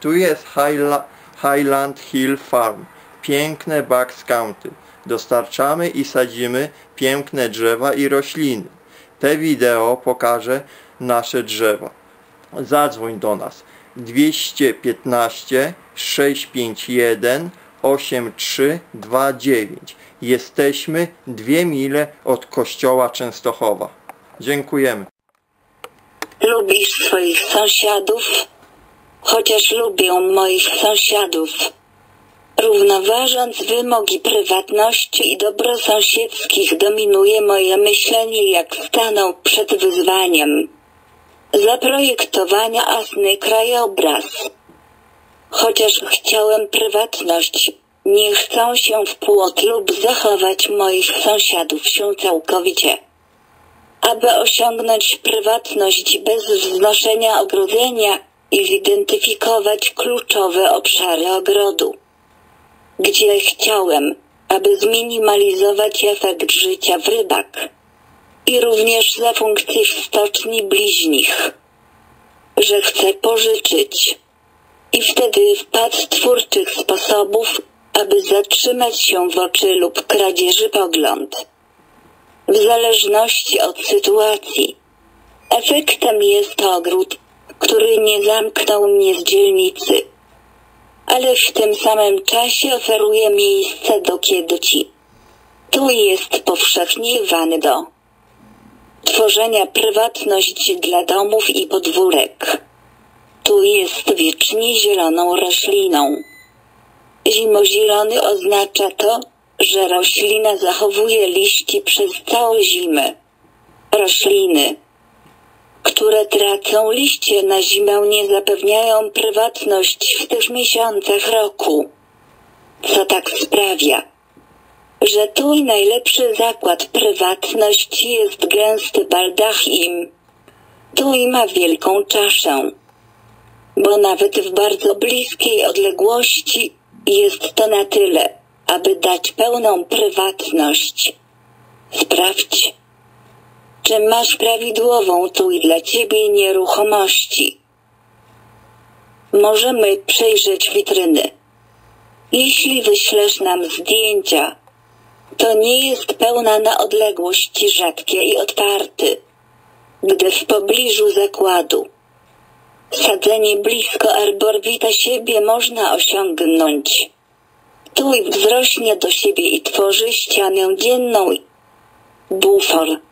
Tu jest Highla- Highland Hill Farm, piękne Bucks County. Dostarczamy i sadzimy piękne drzewa i rośliny. Te wideo pokaże nasze drzewa. Zadzwoń do nas 215 651 8329. Jesteśmy dwie mile od kościoła Częstochowa. Dziękujemy. Lubisz swoich sąsiadów? Chociaż lubię moich sąsiadów. Równoważąc wymogi prywatności i dobro sąsiedzkich dominuje moje myślenie jak stanął przed wyzwaniem zaprojektowania asny krajobraz. Chociaż chciałem prywatność, nie chcę się w płot lub zachować moich sąsiadów się całkowicie. Aby osiągnąć prywatność bez wznoszenia ogrodzenia i zidentyfikować kluczowe obszary ogrodu. Gdzie chciałem, aby zminimalizować efekt życia w rybak. I również za funkcję w stoczni bliźnich. Że chcę pożyczyć. I wtedy wpadł twórczych sposobów, aby zatrzymać się w oczy lub kradzieży pogląd. W zależności od sytuacji. Efektem jest ogród, który nie zamknął mnie z dzielnicy. Ale w tym samym czasie oferuje miejsce do kiedyci. Tu jest powszechnie wando. Tworzenia prywatność dla domów i podwórek. Tu jest wiecznie zieloną rośliną. Zimozielony oznacza to, że roślina zachowuje liści przez całą zimę. Rośliny, które tracą liście na zimę nie zapewniają prywatność w tych miesiącach roku. Co tak sprawia, że tu najlepszy zakład prywatności jest gęsty baldachim. Tu i ma wielką czaszę. Bo nawet w bardzo bliskiej odległości jest to na tyle, aby dać pełną prywatność. Sprawdź, czy masz prawidłową tu i dla ciebie nieruchomości. Możemy przejrzeć witryny. Jeśli wyślesz nam zdjęcia, to nie jest pełna na odległości rzadkie i otwarty, gdy w pobliżu zakładu. Sadzenie blisko arborwita siebie można osiągnąć. Tu i wzrośnie do siebie i tworzy ścianę dzienną. Bufor.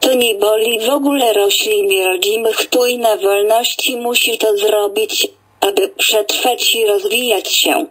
To nie boli w ogóle roślin rodzimych tu i na wolności musi to zrobić, aby przetrwać i rozwijać się.